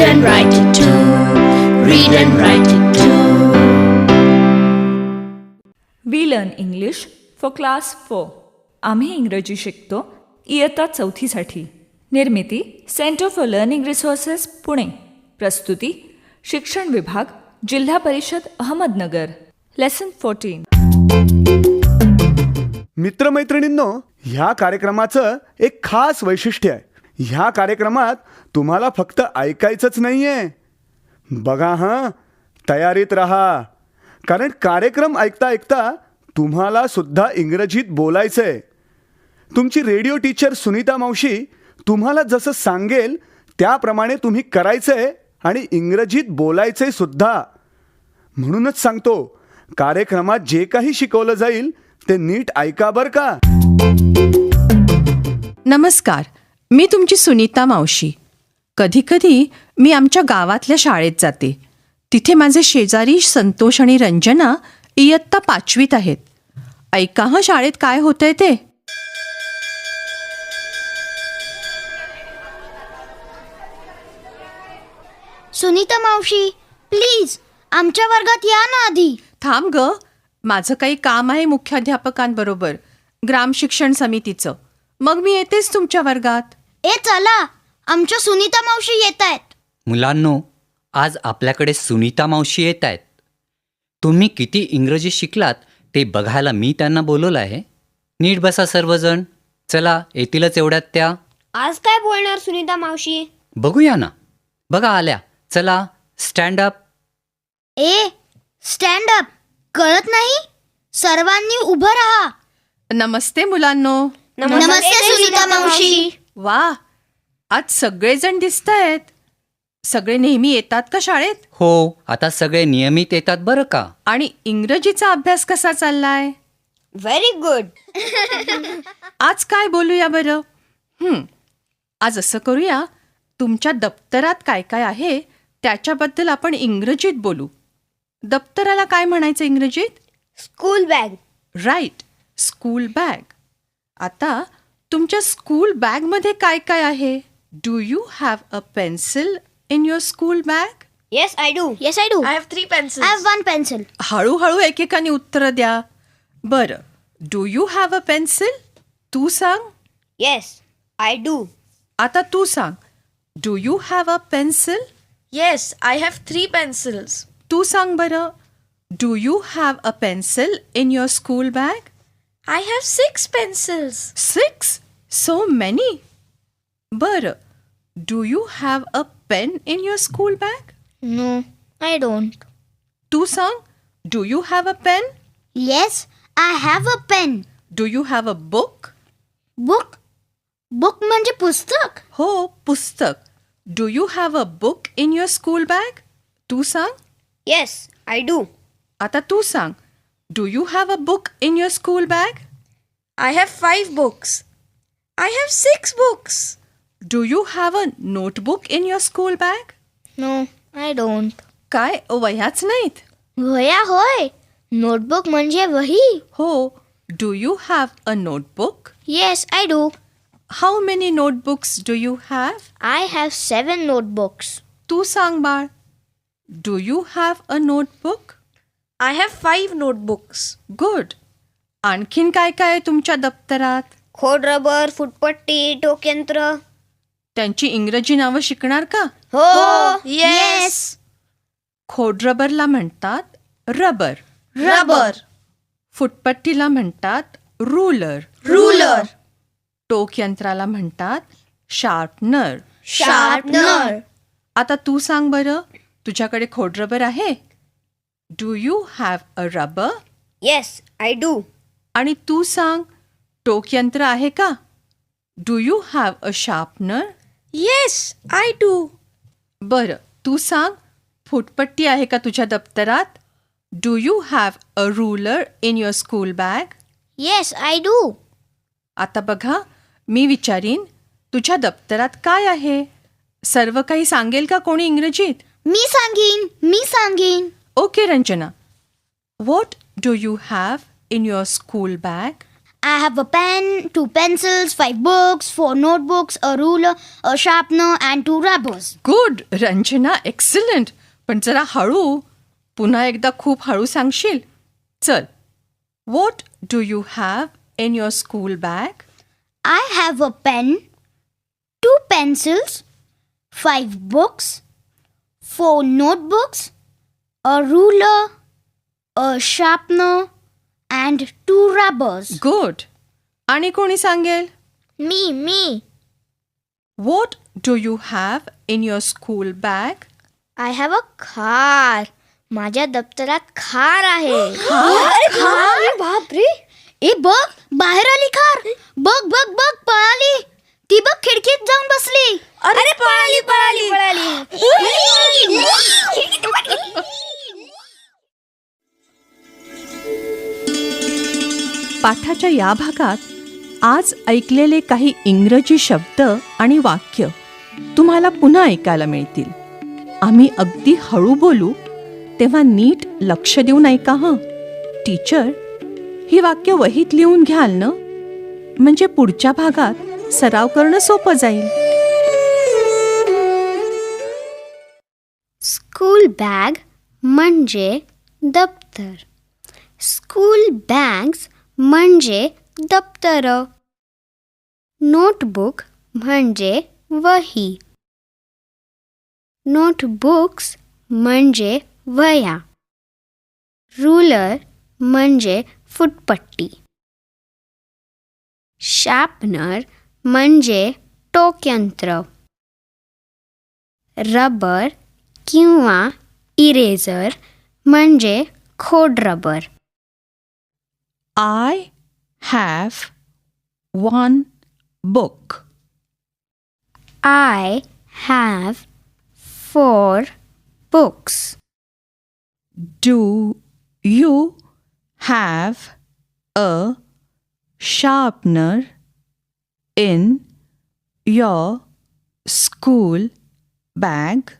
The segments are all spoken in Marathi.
Read and write it too. Read and write it too. We learn English for class four आम्ही इंग्रजी शिकतो इयत्ता चौथीसाठी. निर्मिती centre for learning resources Pune. प्रस्तुती शिक्षण विभाग जिल्हा परिषद अहमदनगर. लेसन फोर्टीन मित्रमैत्रिणींनो ह्या कार्यक्रमाचं एक खास वैशिष्ट्य आहे. ह्या कार्यक्रमात तुम्हाला फक्त ऐकायचंच नाही आहे बघा हां तयारीत राहा. कारण कार्यक्रम ऐकता ऐकता तुम्हाला सुद्धा इंग्रजीत बोलायचंय. तुमची रेडिओ टीचर सुनीता मावशी तुम्हाला जसं सांगेल त्याप्रमाणे तुम्ही करायचंय आणि इंग्रजीत बोलायचंय सुद्धा. म्हणूनच सांगतो कार्यक्रमात जे काही शिकवलं जाईल ते नीट ऐका बर का. नमस्कार. मी तुमची सुनीता मावशी. कधीकधी मी आमच्या गावातल्या शाळेत जाते. तिथे माझे शेजारी संतोष आणि रंजना इयत्ता पाचवीत आहेत. ऐका हं शाळेत काय होतंय ते? सुनीता मावशी प्लीज आमच्या वर्गात या ना आधी. थांब ग. माझं काही काम आहे मुख्याध्यापकांबरोबर ग्राम शिक्षण समितीचं. मग मी येतेच तुमच्या वर्गात. ए चला. आमच्या सुनीता मावशी येत आहेत. मुलांनो आज आपल्याकडे सुनीता मावशी येत आहेत. तुम्ही किती इंग्रजी शिकलात ते बघायला मी त्यांना बोलवलं आहे. नीट बसा सर्वजण. चला येतीलच एवढ्यात त्या. आज काय बोलणार सुनीता मावशी? बघूया ना. बघा आल्या. चला स्टँड अप ए स्टँड अप कळत नाही? सर्वांनी उभं राहा. नमस्ते मुलांनो. नमस्ते सुनीता मावशी. वा आज सगळेजण दिसत आहेत सगळे नेहमी येतात का शाळेत? हो आता सगळे नियमित येतात बरं का? आणि इंग्रजीचा अभ्यास कसा चाललाय? व्हेरी गुड आज काय बोलूया बरं? हं, आज असं करूया तुमच्या दप्तरात काय काय आहे त्याच्याबद्दल आपण इंग्रजीत बोलू. दप्तराला काय म्हणायचं इंग्रजीत? School bag right school bag आता तुमच्या स्कूल बॅगमध्ये काय काय आहे? Do you have a pencil in your school bag yes I do yes I do I have three pencils. I have one pencil हळूहळू एकेकाने उत्तरं द्या. बरं. Do you have a pencil तू सांग. येस आय डू आता तू सांग. Do you have a pencil Yes, I have three pencils. तू सांग बरं. Do you have a pencil in your school bag I have six pencils. Six so many बरं do you have a pen in your school bag no I don't तू सांग do you have a pen yes I have a pen do you have a book book book म्हणजे पुस्तक हो पुस्तक do you have a book in your school bag तू सांग येस आय डू आता तू सांग do you have a book in your school bag I have five books. I have six books. Do you have a notebook in your school bag no I don't काय वह्याच नाहीत वया होय नोटबुक म्हणजे वही हो do you have a notebook yes I do how many notebooks do you have I have seven notebooks तू सांग बाळ do you have a notebook I have five notebooks. Good आणखीन काय काय आहे तुमच्या दप्तरात? खोड रबर फुटपट्टी टोकयंत्र त्यांची इंग्रजी नावं शिकणार का? हो Yes. खोड रबरला म्हणतात रबर. Rubber. फुटपट्टीला म्हणतात रुलर Ruler. टोक यंत्राला म्हणतात शार्पनर शार्पनर आता तू सांग बरं तुझ्याकडे खोड रबर आहे? Do you have a rubber yes I do आणि तू सांग टोक यंत्र आहे का? Do you have a sharpener Yes, I do. बरं तू सांग फुटपट्टी आहे का तुझ्या दप्तरात? Do you have a ruler in your school bag yes I do आता बघा मी विचारीन तुझ्या दप्तरात काय आहे? सर्व काही सांगेल का कोणी इंग्रजीत? मी सांगीन मी सांगीन. Okay Ranjana what do you have in your school bag I have a pen, two pencils, five books, four notebooks, a ruler, a sharpener, and two rubbers. Good Ranjana excellent पण जरा हळू पुन्हा एकदा खूप हळू सांगशील चल what do you have in your school bag I have a pen, two pencils, five books, four notebooks, a ruler, a sharpener, and two rubbers. Good आणि कोणी सांगेल? Me, me. What do you have in your school bag I have a car. माझ्या दप्तरात खार आहे. खार? बापरे ए बघ बाहेर आली खार. बघ बघ बघ पळाली. ती बघ खिडकीत जाऊन बसली. अरे पळाली. पळाली. पाठाच्या या भागात आज ऐकलेले काही इंग्रजी शब्द आणि वाक्य तुम्हाला पुन्हा ऐकायला मिळतील. आम्ही अगदी हळू बोलू तेव्हा नीट लक्ष देऊन ऐका हं. टीचर ही वाक्य वहीत लिहून घ्याल ना? म्हणजे पुढच्या भागात सराव करणं सोपं जाईल. स्कूल बॅग म्हणजे दप्तर स्कूल बॅग्स म्हणजे दप्तर नोटबुक म्हणजे वही। नोटबुक्स म्हणजे वया। रूलर म्हणजे फुटपट्टी। शार्पनर म्हणजे टोकयंत्र। रबर किंवा इरेझर म्हणजे खोडरबर I have one book I have four books do you have a sharpener in your school bag?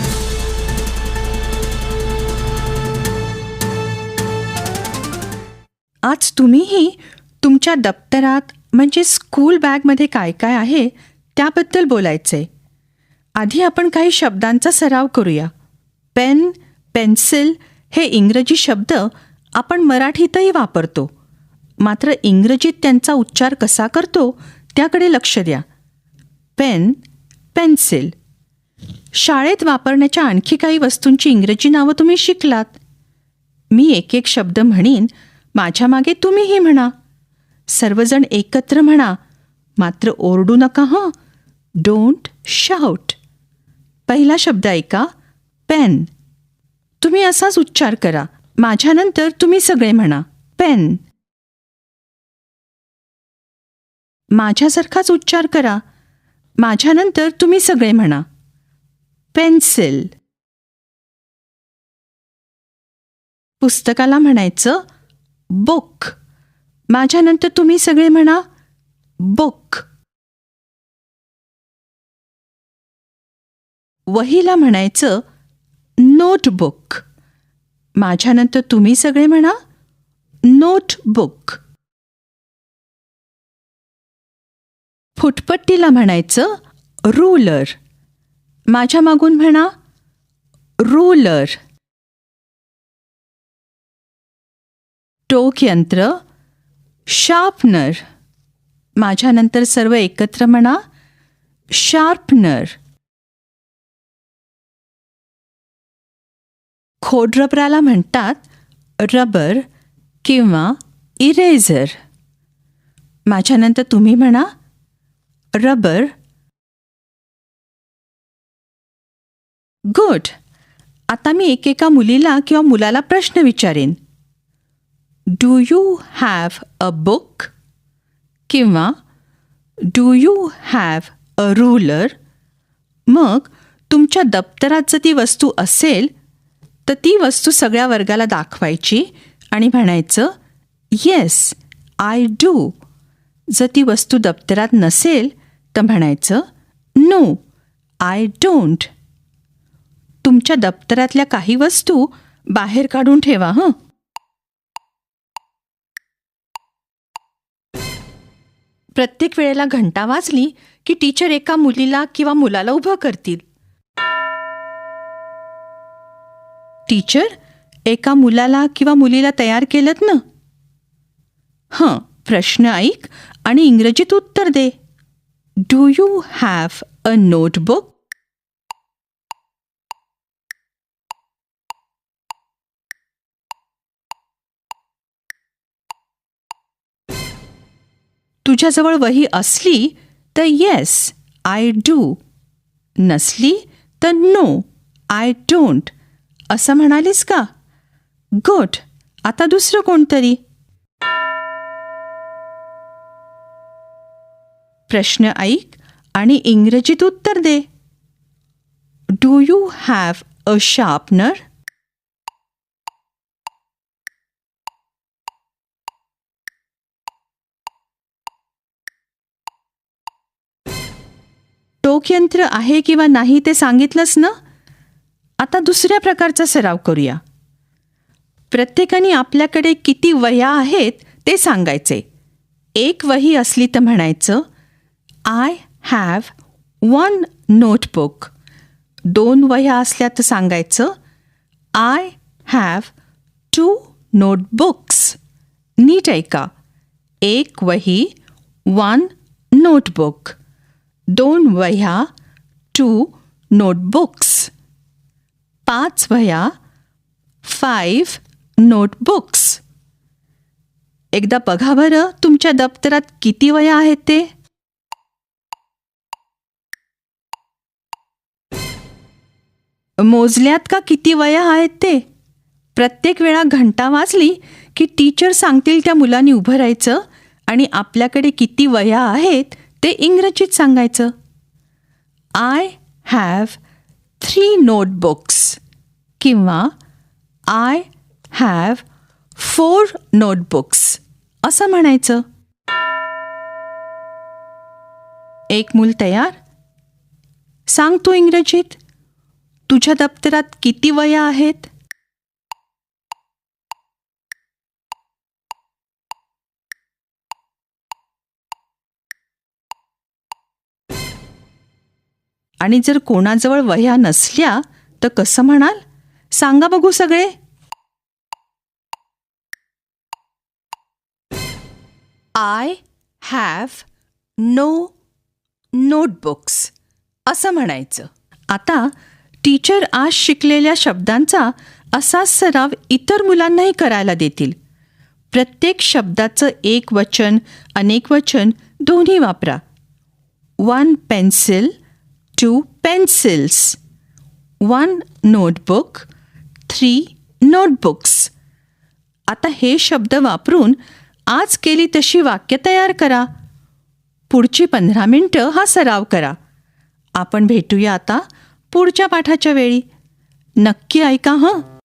आज तुम्हीही तुमच्या दप्तरात म्हणजे स्कूल बॅगमध्ये काय काय आहे त्याबद्दल बोलायचे. आधी आपण काही शब्दांचा सराव करूया. पेन पेन्सिल हे इंग्रजी शब्द आपण मराठीतही वापरतो. मात्र इंग्रजीत त्यांचा उच्चार कसा करतो त्याकडे लक्ष द्या. पेन पेन्सिल शाळेत वापरण्याच्या आणखी काही वस्तूंची इंग्रजी नावं तुम्ही शिकलात. मी एक एक शब्द म्हणीन माझ्या मागे तुम्हीही म्हणा. सर्वजण एकत्र म्हणा. मात्र ओरडू नका हं. डोंट शाउट पहिला शब्द ऐका. पेन तुम्ही असाच उच्चार करा. माझ्यानंतर तुम्ही सगळे म्हणा. पेन माझ्यासारखाच उच्चार करा. माझ्यानंतर तुम्ही सगळे म्हणा. पेन्सिल पुस्तकाला म्हणायचं बुक. माझ्यानंतर तुम्ही सगळे म्हणा बुक. वहीला म्हणायचं नोटबुक. माझ्यानंतर तुम्ही सगळे म्हणा नोटबुक. फुटपट्टीला म्हणायचं रूलर. माझ्या मागून म्हणा रूलर. टोक यंत्र शार्पनर माझ्यानंतर सर्व एकत्र म्हणा शार्पनर. खोडरबराला म्हणतात रबर किंवा इरेझर. माझ्यानंतर तुम्ही म्हणा रबर. गुड. आता मी एकेका मुलीला किंवा मुलाला प्रश्न विचारेन. Do you have a book किंवा do you have a ruler मग तुमच्या दप्तरात जर ती वस्तू असेल तर ती वस्तू सगळ्या वर्गाला दाखवायची आणि म्हणायचं येस आय डू जर ती वस्तू दप्तरात नसेल तर म्हणायचं नो आय डोंट तुमच्या दप्तरातल्या काही वस्तू बाहेर काढून ठेवा हं. प्रत्येक वेळेला घंटा वाजली की टीचर एका मुलीला किंवा मुलाला उभं करतील. टीचर एका मुलाला किंवा मुलीला तयार केलं ना? हां प्रश्न ऐक आणि इंग्रजीत उत्तर दे. Do you have a notebook तुझ्याजवळ वही असली तर येस आय डू नसली तर नो आय डोंट असं म्हणालीस का? गुड आता दुसरं कोणतरी? प्रश्न ऐक आणि इंग्रजीत उत्तर दे. Do you have a sharpener टोकयंत्र आहे किंवा नाही ते सांगितलंच ना? आता दुसऱ्या प्रकारचा सराव करूया. प्रत्येकाने आपल्याकडे किती वह्या आहेत ते सांगायचे. एक वही असली तर म्हणायचं आय हॅव वन नोटबुक दोन वह्या असल्या तर सांगायचं आय हॅव टू नोटबुक्स नीट ऐका. एक वही वन नोटबुक दोन वह्या टू नोटबुक्स पाच वह्या फाईव्ह नोटबुक्स एकदा बघा बरं तुमच्या दप्तरात किती वया आहेत ते? मोजल्यात का किती वया आहेत ते? प्रत्येक वेळा घंटा वाजली की टीचर सांगतील त्या मुलांनी उभं राहायचं आणि आपल्याकडे किती वया आहेत ते इंग्रजीत सांगायचं. आय हॅव थ्री नोटबुक्स किंवा आय हॅव फोर नोटबुक्स असं म्हणायचं. एक मूल तयार. सांग तू इंग्रजीत. तुझ्या दप्तरात किती वया आहेत? आणि जर कोणाजवळ वह्या नसल्या तर कसं म्हणाल? सांगा बघू सगळे. आय हॅव नो नोटबुक्स असं म्हणायचं. आता टीचर आज शिकलेल्या शब्दांचा असाच सराव इतर मुलांनाही करायला देतील. प्रत्येक शब्दाचं एक वचन अनेक वचन दोन्ही वापरा. One pencil two pencils one notebook three notebooks आता हे शब्द वापरून आज केली तशी वाक्य तयार करा. पुढची पंधरा मिनटं हा सराव करा. आपण भेटूया आता पुढच्या पाठाच्या वेळी. नक्की ऐका हं?